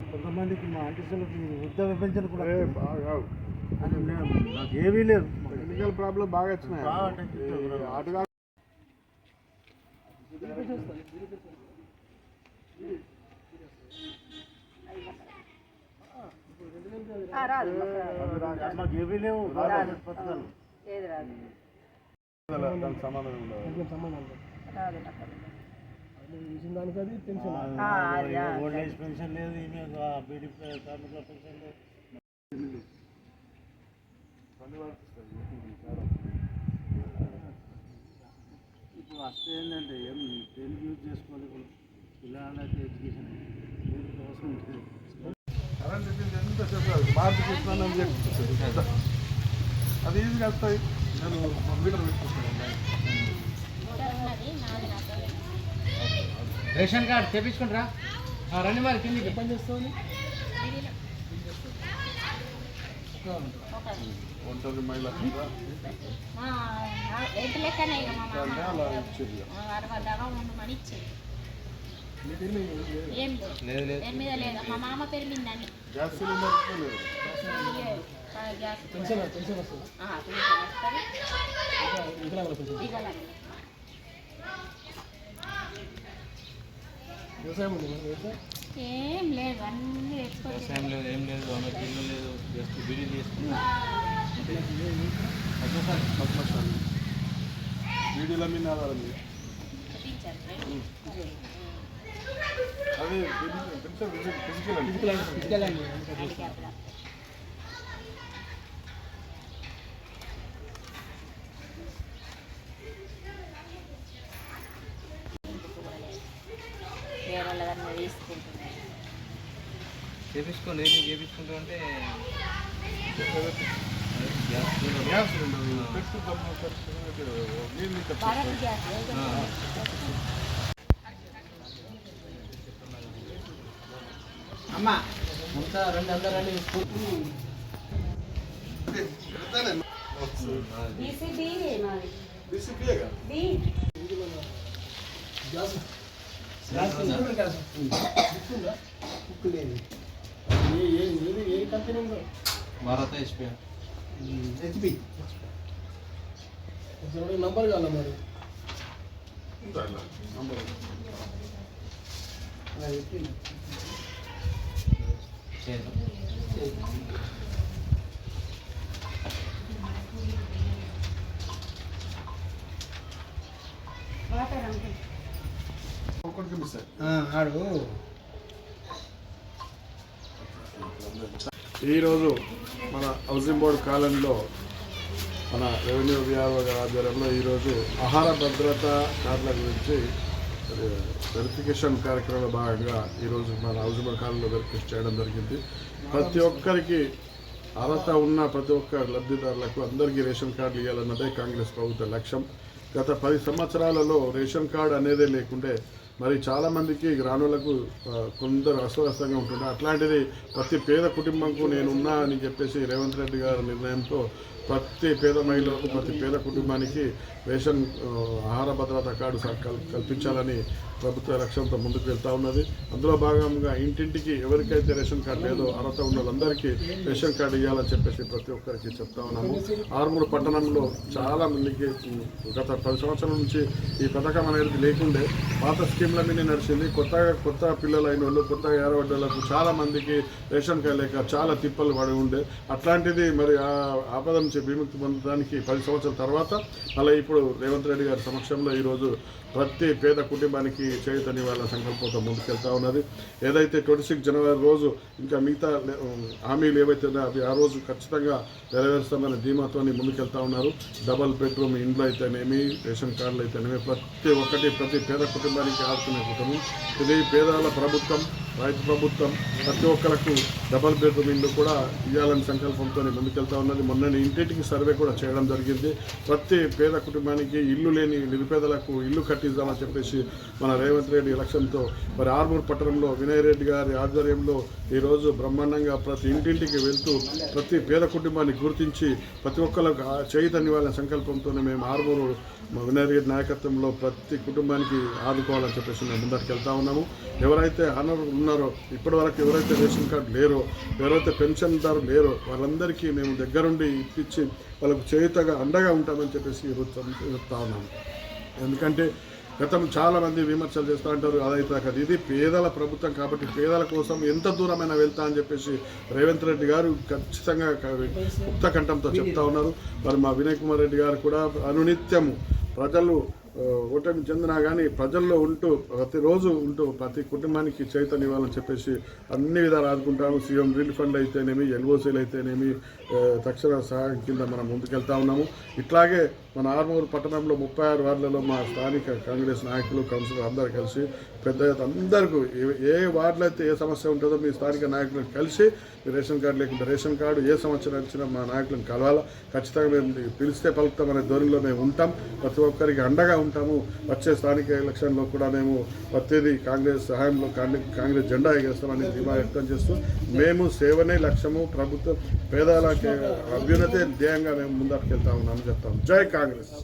కొంతమందికి మా ఆంటీసీలకి వృద్ధ విభజన కూడా బాగా నాకు ఏమీ లేదు. టెక్నికల్ ప్రాబ్లం బాగా వచ్చినాయి. Thank you. రాదు. మాకు ఏమీ లేవు గవర్నమెంట్ పథకాలు ఏది రాదు? దానికి సంబంధం రాదు ఓల్డ్ ఏజ్ పెన్షన్ లేదు ఈమె బీడీ కార్మికుల పెన్షన్ లేదు. ఇప్పుడు వస్తే ఏంటంటే ఏం దేనికి యూజ్ చేసుకోవాలి ఇప్పుడు? పిల్లలకి ఎడ్యుకేషన్ అవసరం ఉంటుంది ఎంత చెప్పాలి మార్పు చెప్పి అది ఈజీగా వస్తాయి నేను మీటర్ పెట్టుకుంటాను. రేషన్ కార్డు తెప్పించుకుంటారా? ఆ, రండి మరి కిందికి. పని చేస్తుంది ఒంటరి మహిళ లెక్కనే అలా ఇచ్చేది ఏం లేదు లేదు పేరు మీద లేదు మా మామ పేరు మీద గ్యాస్ ఏం లేదు అన్ని వ్యవసాయం లేదు ఏం లేదు ఆమెకి ఇల్లు లేదు జస్ట్ వీడియోల మీద ఆధారం చేపించుకోండి ఏది చేపించుకుంటా అంటే. గ్యాస్ సిలిండర్ పెట్టుకుంటాం నీళ్ళు ఇక్కడ భారత్ గ్యాస్ ఆ. అమ్మా. రెండు అందరండి బీసీబీ మాది డిసిప్లిగా బి భారత హెచ్పి నంబర్ కావాలి మరి? చేద్దాం ఆడు ఈరోజు మన హౌసింగ్ బోర్డు కాలనీలో మన రెవెన్యూ విఆర్ఓ ఆధ్వర్యంలో ఈరోజు ఆహార భద్రత కార్డుల గురించి వెరిఫికేషన్ కార్యక్రమంలో భాగంగా ఈరోజు మన హౌసింగ్ కాలంలో వెరిఫికేషన్ చేయడం జరిగింది. ప్రతి ఒక్కరికి అర్హత ఉన్న ప్రతి ఒక్క లబ్ధిదారులకు అందరికీ రేషన్ కార్డులు ఇవ్వాలన్నదే కాంగ్రెస్ ప్రభుత్వ లక్ష్యం. గత పది సంవత్సరాలలో రేషన్ కార్డు అనేదే లేకుండే మరి చాలామందికి గ్రామాలకు కొందరు అస్వస్థంగా ఉంటుండే. అట్లాంటిది ప్రతి పేద కుటుంబంకు నేనున్నా అని చెప్పేసి రేవంత్ రెడ్డి గారి నిర్ణయంతో ప్రతి పేద మహిళలకు ప్రతి పేద కుటుంబానికి రేషన్ ఆహార భద్రత కార్డు కల్- కల్పించాలని ప్రభుత్వ లక్ష్యంతో ముందుకు వెళ్తా ఉన్నది. అందులో భాగంగా ఇంటింటికి ఎవరికైతే రేషన్ కార్డు లేదో అర్హత ఉన్న వాళ్ళందరికీ రేషన్ కార్డు ఇవ్వాలని చెప్పేసి ప్రతి ఒక్కరికి చెప్తా ఉన్నాము. ఆరుమూరు పట్టణంలో చాలా మందికి గత పది సంవత్సరాల నుంచి ఈ పథకం అనేది లేకుండే పాత స్కీమ్ల మీద నడిచింది. కొత్తగా కొత్త పిల్లలు అయిన వాళ్ళు కొత్తగా ఏరవడ్డలకు చాలా మందికి రేషన్ కార్డు లేక చాలా తిప్పలు పడి ఉండే. అట్లాంటిది మరి ఆ ఆపద నుంచి విముక్తి పొందడానికి పది సంవత్సరాల తర్వాత మళ్ళీ ఇప్పుడు రేవంత్ రెడ్డి గారి సమక్షంలో ఈరోజు ప్రతి పేద కుటుంబానికి చేయుతనివ్వాలన్న సంకల్పంతో ముందుకెళ్తా ఉన్నది. ఏదైతే ట్వంటీ సిక్స్ జనవరి రోజు ఇంకా మిగతా హామీలు ఏవైతే ఉన్నాయో అవి ఆ రోజు ఖచ్చితంగా నెరవేరుస్తామని ధీమాతో ముందుకెళ్తా ఉన్నారు. డబల్ బెడ్రూమ్ ఇండ్లు అయితేనేమి రేషన్ కార్డులు అయితేనేమి ప్రతి ఒక్కటి ప్రతి పేద కుటుంబానికి ఆడుతున్న కుటుంబం. ఇది పేదల ప్రభుత్వం రైతు ప్రభుత్వం ప్రతి ఒక్కరికి డబల్ బెడ్రూమ్ ఇల్లు కూడా ఇవ్వాలని సంకల్పంతో ముందుకెళ్తా ఉన్నది. మొన్న ఇంటింటికి సర్వే కూడా చేయడం జరిగింది. ప్రతి పేద కుటుంబానికి ఇల్లు లేని నిరుపేదలకు ఇల్లు కట్టిద్దామని చెప్పేసి మన రేవంత్ రెడ్డి లక్ష్యంతో మరి ఆర్మూర్ పట్టణంలో వినయ్ రెడ్డి గారి ఆధ్వర్యంలో ఈరోజు బ్రహ్మాండంగా ప్రతి ఇంటింటికి వెళ్తూ ప్రతి పేద కుటుంబాన్ని గుర్తించి ప్రతి ఒక్కరికి చేయదని వాళ్ళ సంకల్పంతోనే మేము ఆరుమూరు మా వినయ్ రెడ్డి నాయకత్వంలో ప్రతి కుటుంబానికి ఆదుకోవాలని చెప్పేసి మేము ముందరికి వెళ్తా ఉన్నాము. ఎవరైతే అనర్హులు ఉన్నారో ఇప్పటివరకు ఎవరైతే రేషన్ కార్డు లేరో ఎవరైతే పెన్షన్దారు లేరో వాళ్ళందరికీ మేము దగ్గరుండి ఇప్పించి వాళ్ళకు చేయుతగా అండగా ఉంటామని చెప్పేసి ఈరోజు చెప్తా ఉన్నాము ఎందుకంటే గతం చాలామంది విమర్శలు చేస్తూ ఉంటారు అదైతే కాదు ఇది పేదల ప్రభుత్వం కాబట్టి పేదల కోసం ఎంత దూరమైనా వెళ్తా అని చెప్పేసి రేవంత్ రెడ్డి గారు ఖచ్చితంగా ముక్త కంఠంతో చెప్తా ఉన్నారు. మరి మా వినయ్ కుమార్ రెడ్డి గారు కూడా అనునిత్యము ప్రజలు ఓటమి చెందినా కానీ ప్రజల్లో ఉంటూ ప్రతిరోజు ఉంటూ ప్రతి కుటుంబానికి చైతన్యం ఇవ్వాలని చెప్పేసి అన్ని విధాలు ఆదుకుంటాము. సీఎం రిలీఫ్ ఫండ్ అయితేనేమి ఎల్ఓసీలు అయితేనేమి తక్షణ సహాయం కింద మనం ముందుకెళ్తా ఉన్నాము. ఇట్లాగే మన ఆర్మూరు పట్టణంలో ముప్పై ఆరు వార్డులలో మా స్థానిక కాంగ్రెస్ నాయకులు కౌన్సిలర్ అందరూ కలిసి పెద్ద అందరికీ ఏ- వార్డులో అయితే ఏ సమస్య ఉంటుందో మీ స్థానిక నాయకులను కలిసి మీ రేషన్ కార్డు లేకుండా రేషన్ కార్డు ఏ సంవత్సరం వచ్చినా మా నాయకులను కలవాలా. ఖచ్చితంగా మేము పిలిస్తే పలుకుతాం అనే ధోరణిలో మేము ఉంటాం. ప్రతి ఒక్కరికి అండగా ఉంటాము. వచ్చే స్థానిక ఎలక్షన్లో కూడా మేము ప్రతిదీ కాంగ్రెస్ సహాయంలో కాంగ్రెస్ కాంగ్రెస్ జెండా ఎగేస్తామని ధీమా వ్యక్తం చేస్తూ మేము సేవనే లక్ష్యము. ప్రభుత్వం పేదల అభ్యున్నతే ధ్యేయంగా మేము ముందరికి వెళ్తా ఉన్నామని చెప్తాం. జై కాంగ్రెస్. ಕಾಂಗ್ರೆಸ್